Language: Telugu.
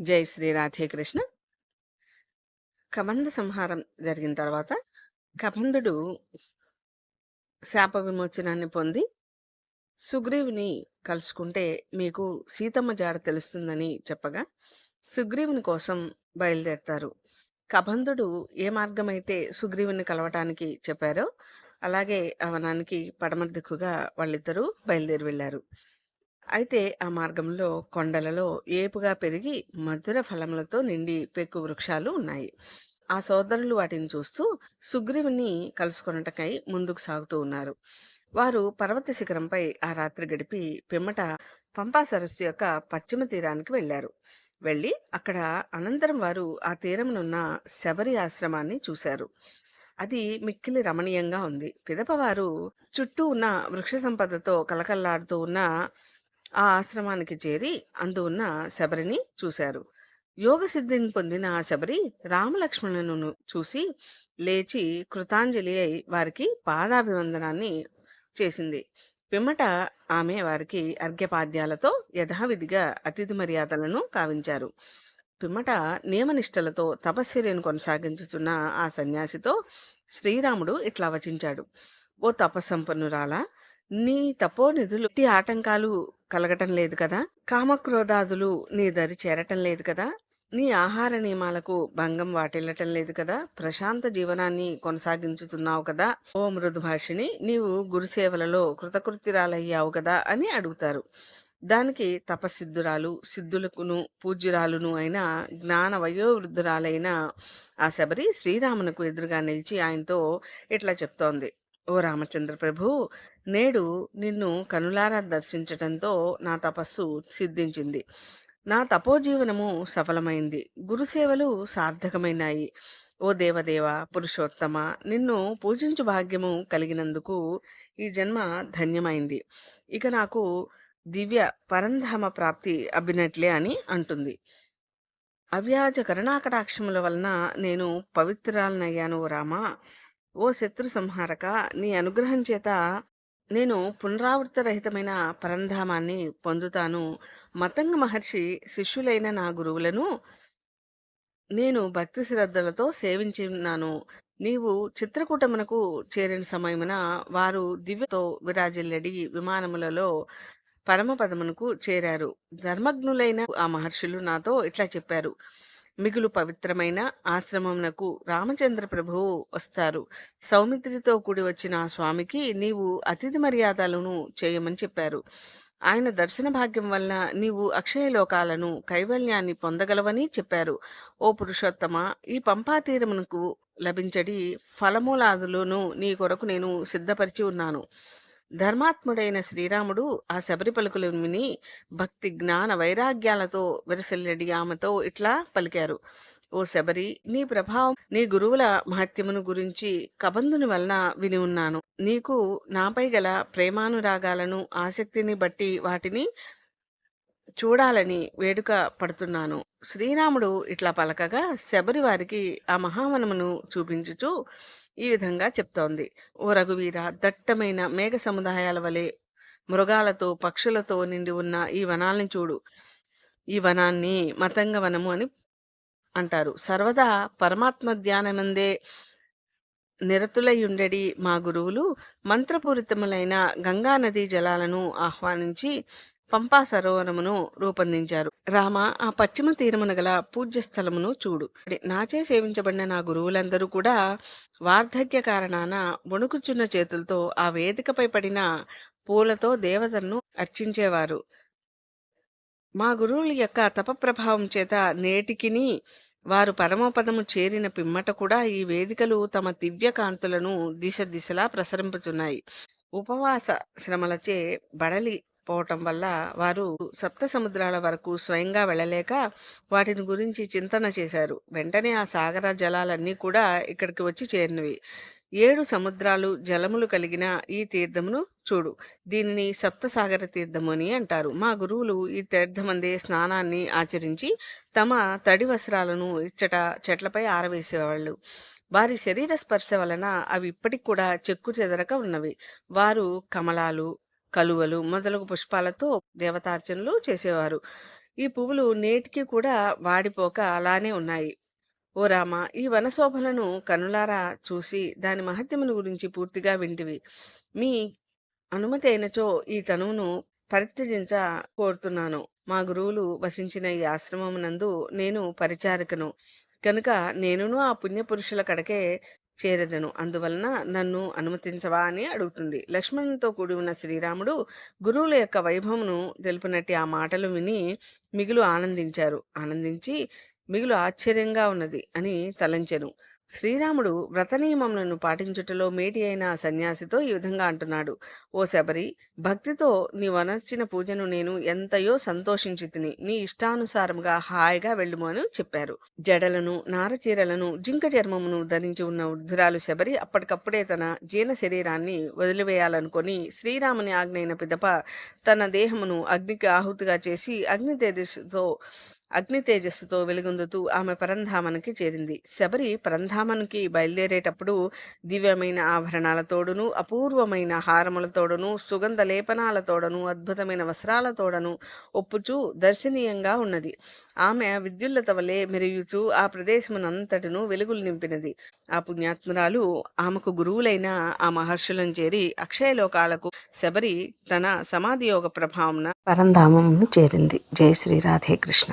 జై శ్రీ రాధేకృష్ణ కబంధ సంహారం జరిగిన తర్వాత కబంధుడు శాప విమోచనాన్ని పొంది సుగ్రీవుని కలుసుకుంటే మీకు సీతమ్మ జాడ తెలుస్తుందని చెప్పగా సుగ్రీవుని కోసం బయలుదేరతారు. కబంధుడు ఏ మార్గమైతే సుగ్రీవుని కలవటానికి చెప్పారో అలాగే అవనానికి పడమర దిక్కుగా వాళ్ళిద్దరూ బయలుదేరి వెళ్ళారు. అయితే ఆ మార్గంలో కొండలలో ఏపుగా పెరిగి మధుర ఫలములతో నిండి పెక్కు వృక్షాలు ఉన్నాయి. ఆ సోదరులు వాటిని చూస్తూ సుగ్రీవుని కలుసుకొనటకై ముందుకు సాగుతూ ఉన్నారు. వారు పర్వత శిఖరంపై ఆ రాత్రి గడిపి పిమ్మట పంపా సరస్సు యొక్క పశ్చిమ తీరానికి వెళ్ళారు. వెళ్ళి అక్కడ అనంతరం వారు ఆ తీరమునున్న శబరి ఆశ్రమాన్ని చూశారు. అది మిక్కిలి రమణీయంగా ఉంది. పిదపవారు చుట్టూ ఉన్న వృక్ష సంపదతో కలకల్లాడుతూ ఉన్న ఆ ఆశ్రమానికి చేరి అందు ఉన్న శబరిని చూశారు. యోగ సిద్ధిని పొందిన ఆ శబరి రామలక్ష్మణులను చూసి లేచి కృతాంజలి అయి వారికి పాదాభివందనాన్ని చేసింది. పిమ్మట ఆమె వారికి అర్ఘ్యపాద్యాలతో యథావిధిగా అతిథి మర్యాదలను కావించారు. పిమ్మట నియమనిష్టలతో తపశ్చర్యను కొనసాగించుచున్న ఆ సన్యాసితో శ్రీరాముడు ఇట్లా వచించాడు. ఓ తపస్సంపన్నురాలా నీ తపోనిధులు ఇట్టి ఆటంకాలు కలగటం లేదు కదా! కామక్రోధాదులు నీ దరి చేరటం లేదు కదా! నీ ఆహార నియమాలకు భంగం వాటిల్లటం లేదు కదా! ప్రశాంత జీవనాన్ని కొనసాగించుతున్నావు కదా! ఓ మృదుభాషిణి నీవు గురుసేవలలో కృతకృత్యురాలయ్యావు కదా! అని అడుగుతారు. దానికి తపసిద్ధురాలు సిద్ధులకును పూజ్యురాలును అయిన జ్ఞాన వయోవృద్ధురాలైన ఆ శబరి శ్రీరామునకు ఎదురుగా నిలిచి ఆయనతో ఇట్లా చెప్తోంది. ఓ రామచంద్ర ప్రభు నేడు నిన్ను కనులారా దర్శించటంతో నా తపస్సు సిద్ధించింది. నా తపోజీవనము సఫలమైంది. గురుసేవలు సార్థకమైనాయి. ఓ దేవదేవ పురుషోత్తమ నిన్ను పూజించు భాగ్యము కలిగినందుకు ఈ జన్మ ధన్యమైంది. ఇక నాకు దివ్య పరంధామ ప్రాప్తి అబ్బినట్లే అని అంటుంది. అవ్యాజ కరుణాకటాక్షముల వలన నేను పవిత్రాలనయ్యాను ఓ రామా. ఓ శత్రు సంహారక నీ అనుగ్రహం చేత నేను పునరావృత రహితమైన పరంధామాన్ని పొందుతాను. మతంగ మహర్షి శిష్యులైన నా గురువులను నేను భక్తి శ్రద్ధలతో సేవించున్నాను నీవు చిత్రకూటమునకు చేరిన సమయమున వారు దివ్యతో విరాజిల్లడి విమానములలో పరమపదమునకు చేరారు. ధర్మజ్ఞులైన ఆ మహర్షులు నాతో ఇట్లా చెప్పారు. మిగులు పవిత్రమైన ఆశ్రమమునకు రామచంద్ర ప్రభువు వస్తారు. సౌమిత్రితో కూడి వచ్చిన ఆ స్వామికి నీవు అతిథి మర్యాదలను చేయమని చెప్పారు. ఆయన దర్శన భాగ్యం వలన నీవు అక్షయ లోకాలను కైవల్యాన్ని పొందగలవని చెప్పారు. ఓ పురుషోత్తమ ఈ పంపాతీరమునకు లభించడి ఫలమూలాదులను నీ కొరకు నేను సిద్ధపరిచి ఉన్నాను. ధర్మాత్ముడైన శ్రీరాముడు ఆ శబరి పలుకులు విని భక్తి జ్ఞాన వైరాగ్యాలతో విరసల్లడి ఆమెతో ఇట్లా పలికారు. ఓ శబరి నీ ప్రభావం నీ గురువుల మహత్యమును గురించి కబంధుని వలన విని ఉన్నాను. నీకు నాపై గల ప్రేమానురాగాలను ఆసక్తిని బట్టి వాటిని చూడాలని వేడుక పడుతున్నాను. శ్రీరాముడు ఇట్లా పలకగా శబరి వారికి ఆ మహావనమును చూపించుచు ఈ విధంగా చెప్తోంది. ఓ రఘువీర దట్టమైన మేఘ సముదాయాల వలె మృగాలతో పక్షులతో నిండి ఉన్న ఈ వనాల్ని చూడు. ఈ వనాన్ని మతంగ వనము అని అంటారు. సర్వదా పరమాత్మ ధ్యానమందే నిరతులయుండెడి మా గురువులు. మంత్రపూరితములైన గంగా నదీ జలాలను ఆహ్వానించి పంపా సరోవరమును రూపొందించారు. రామ ఆ పశ్చిమ తీరమున గల పూజ్య స్థలమును చూడు నాచే సేవించబడిన నా గురువులందరూ కూడా వార్ధక్య కారణాన వణుకుచున్న చేతులతో ఆ వేదికపై పడిన పూలతో దేవతలను అర్చించేవారు. మా గురువుల యొక్క తపప్రభావం చేత నేటికిని వారు పరమపదము చేరిన పిమ్మట కూడా ఈ వేదికలు తమ దివ్య కాంతులను దిశ దిశలా ప్రసరింపుచున్నాయి. ఉపవాస శ్రమలచే బడలి పోవటం వల్ల వారు సప్త సముద్రాల వరకు స్వయంగా వెళ్ళలేక వాటిని గురించి చింతన చేశారు. వెంటనే ఆ సాగర జలాలన్నీ కూడా ఇక్కడికి వచ్చి చేరినవి. ఏడు సముద్రాలు జలములు కలిగిన ఈ తీర్థమును చూడు. దీనిని సప్తసాగర తీర్థము అని అంటారు. మా గురువులు ఈ తీర్థమందే స్నానాన్ని ఆచరించి తమ తడి వస్త్రాలను ఇచ్చట చెట్లపై ఆరవేసేవాళ్ళు. వారి శరీర స్పర్శ వలన అవి ఇప్పటికి కూడా చెక్కు చెదరక ఉన్నవి. వారు కమలాలు కలువలు మొదలగు పుష్పాలతో దేవతార్చనలు చేసేవారు. ఈ పువ్వులు నేటికి కూడా వాడిపోక అలానే ఉన్నాయి. ఓ రామ ఈ వనశోభలను కనులారా చూసి దాని మహత్యమును గురించి పూర్తిగా వింటివి. మీ అనుమతి అయినచో ఈ తనువును పరిత్యజించ కోరుతున్నాను. మా గురువులు వసించిన ఈ ఆశ్రమమునందు నేను పరిచారకను. కనుక నేనును ఆ పుణ్యపురుషుల కడకే చేరదను. అందువలన నన్ను అనుమతించవా అని అడుగుతుంది. లక్ష్మణునితో కూడి ఉన్న శ్రీరాముడు గురువుల యొక్క వైభవమును తెలిపినట్టు ఆ మాటలు విని మిగులు ఆనందించారు. ఆనందించి మిగులు ఆశ్చర్యంగా ఉన్నది అని తలంచెను. శ్రీరాముడు వ్రతనియమములను పాటించుటలో మేటి అయిన సన్యాసితో ఈ విధంగా అంటున్నాడు. ఓ శబరి భక్తితో నీ వనర్చిన పూజను నేను ఎంతయో సంతోషించి తిని నీ ఇష్టానుసారముగా హాయిగా వెళ్ళుము అని చెప్పారు. జడలను నారచీరలను జింక చర్మమును ధరించి ఉన్న వృద్ధురాలు శబరి అప్పటికప్పుడే తన జీర్ణ శరీరాన్ని వదిలివేయాలనుకొని శ్రీరాముని ఆజ్ఞైన పిదప తన దేహమును అగ్నికి ఆహుతిగా చేసి అగ్ని తేజస్సుతో అగ్ని తేజస్సుతో వెలుగొందుతూ ఆమె పరంధామనికి చేరింది. శబరి పరంధామనికి బయలుదేరేటప్పుడు దివ్యమైన ఆభరణాలతోడును అపూర్వమైన హారములతోడును సుగంధ లేపనాలతోడను అద్భుతమైన వస్త్రాలతోడను ఒప్పుచూ దర్శనీయంగా ఉన్నది. ఆమె విద్యుల్లత వలె మెరుగుచూ ఆ ప్రదేశమునంతటను వెలుగులు నింపినది. ఆ పుణ్యాత్మురాలు ఆమెకు గురువులైన ఆ మహర్షులను చేరి అక్షయలోకాలకు శబరి తన సమాధి యోగ ప్రభావం పరంధామమును చేరింది. జయ శ్రీ రాధే కృష్ణ.